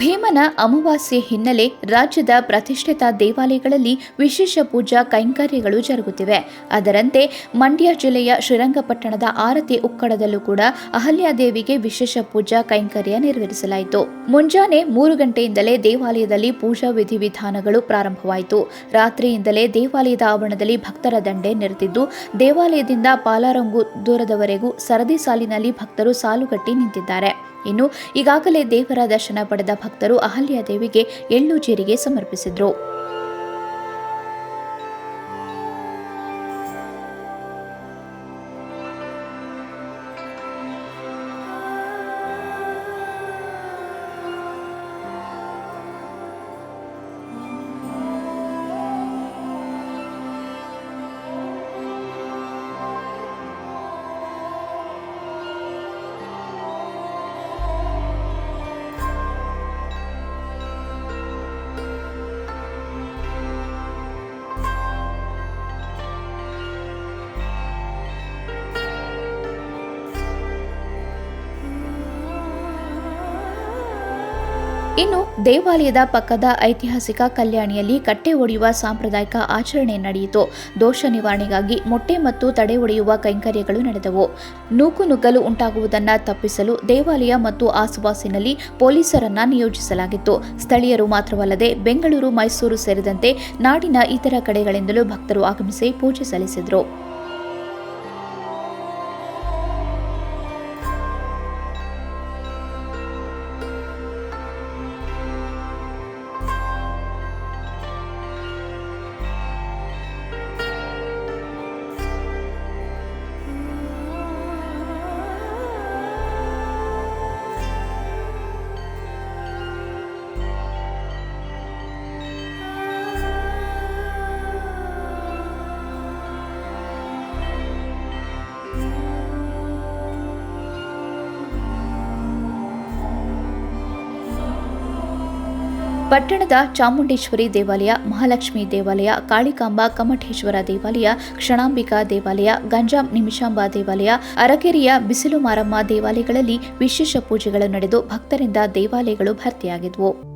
ಭೀಮನ ಅಮಾವಾಸ್ಯೆ ಹಿನ್ನೆಲೆ ರಾಜ್ಯದ ಪ್ರತಿಷ್ಠಿತ ದೇವಾಲಯಗಳಲ್ಲಿ ವಿಶೇಷ ಪೂಜಾ ಕೈಂಕರ್ಯಗಳು ಜರುಗುತ್ತಿವೆ. ಅದರಂತೆ ಮಂಡ್ಯ ಜಿಲ್ಲೆಯ ಶ್ರೀರಂಗಪಟ್ಟಣದ ಆರತಿ ಉಕ್ಕಡದಲ್ಲೂ ಕೂಡ ಅಹಲ್ಯಾದೇವಿಗೆ ವಿಶೇಷ ಪೂಜಾ ಕೈಂಕರ್ಯ ನೆರವೇರಿಸಲಾಯಿತು. ಮುಂಜಾನೆ ಮೂರು ಗಂಟೆಯಿಂದಲೇ ದೇವಾಲಯದಲ್ಲಿ ಪೂಜಾ ವಿಧಿವಿಧಾನಗಳು ಪ್ರಾರಂಭವಾಯಿತು. ರಾತ್ರಿಯಿಂದಲೇ ದೇವಾಲಯದ ಆವರಣದಲ್ಲಿ ಭಕ್ತರ ದಂಡೆ ನೆರೆದಿದ್ದು, ದೇವಾಲಯದಿಂದ ಪಾಲಾರಂಗು ದೂರದವರೆಗೂ ಸರದಿ ಸಾಲಿನಲ್ಲಿ ಭಕ್ತರು ಸಾಲುಗಟ್ಟಿ ನಿಂತಿದ್ದಾರೆ. ಇನ್ನು ಈಗಾಗಲೇ ದೇವರ ದರ್ಶನ ಪಡೆದ ಭಕ್ತರು ಅಹಲ್ಯಾದೇವಿಗೆ ಎಳ್ಳು ಜೀರಿಗೆ ಸಮರ್ಪಿಸಿದ್ರು. ಇನ್ನು ದೇವಾಲಯದ ಪಕ್ಕದ ಐತಿಹಾಸಿಕ ಕಲ್ಯಾಣಿಯಲ್ಲಿ ಕಟ್ಟೆ ಒಡೆಯುವ ಸಾಂಪ್ರದಾಯಿಕ ಆಚರಣೆ ನಡೆಯಿತು. ದೋಷ ನಿವಾರಣೆಗಾಗಿ ಮೊಟ್ಟೆ ಮತ್ತು ತಡೆ ಒಡೆಯುವ ಕೈಂಕರ್ಯಗಳು ನಡೆದವು. ನೂಕು ನುಗ್ಗಲು ಉಂಟಾಗುವುದನ್ನು ತಪ್ಪಿಸಲು ದೇವಾಲಯ ಮತ್ತು ಆಸುಪಾಸಿನಲ್ಲಿ ಪೊಲೀಸರನ್ನ ನಿಯೋಜಿಸಲಾಗಿತ್ತು. ಸ್ಥಳೀಯರು ಮಾತ್ರವಲ್ಲದೆ ಬೆಂಗಳೂರು, ಮೈಸೂರು ಸೇರಿದಂತೆ ನಾಡಿನ ಇತರ ಕಡೆಗಳಿಂದಲೂ ಭಕ್ತರು ಆಗಮಿಸಿ ಪೂಜೆ ಸಲ್ಲಿಸಿದರು. ಪಟ್ಟಣದ ಚಾಮುಂಡೇಶ್ವರಿ ದೇವಾಲಯ, ಮಹಾಲಕ್ಷ್ಮಿ ದೇವಾಲಯ, ಕಾಳಿಕಾಂಬ ಕಮಠೇಶ್ವರ ದೇವಾಲಯ, ಕ್ಷಣಾಂಬಿಕಾ ದೇವಾಲಯ, ಗಂಜಾಂ ನಿಮಿಷಾಂಬ ದೇವಾಲಯ, ಅರಕೆರೆಯ ಬಿಸಿಲು ಮಾರಮ್ಮ ದೇವಾಲಯಗಳಲ್ಲಿ ವಿಶೇಷ ಪೂಜೆಗಳು ನಡೆದು ಭಕ್ತರಿಂದ ದೇವಾಲಯಗಳು ಭರ್ತಿಯಾಗಿದ್ವು.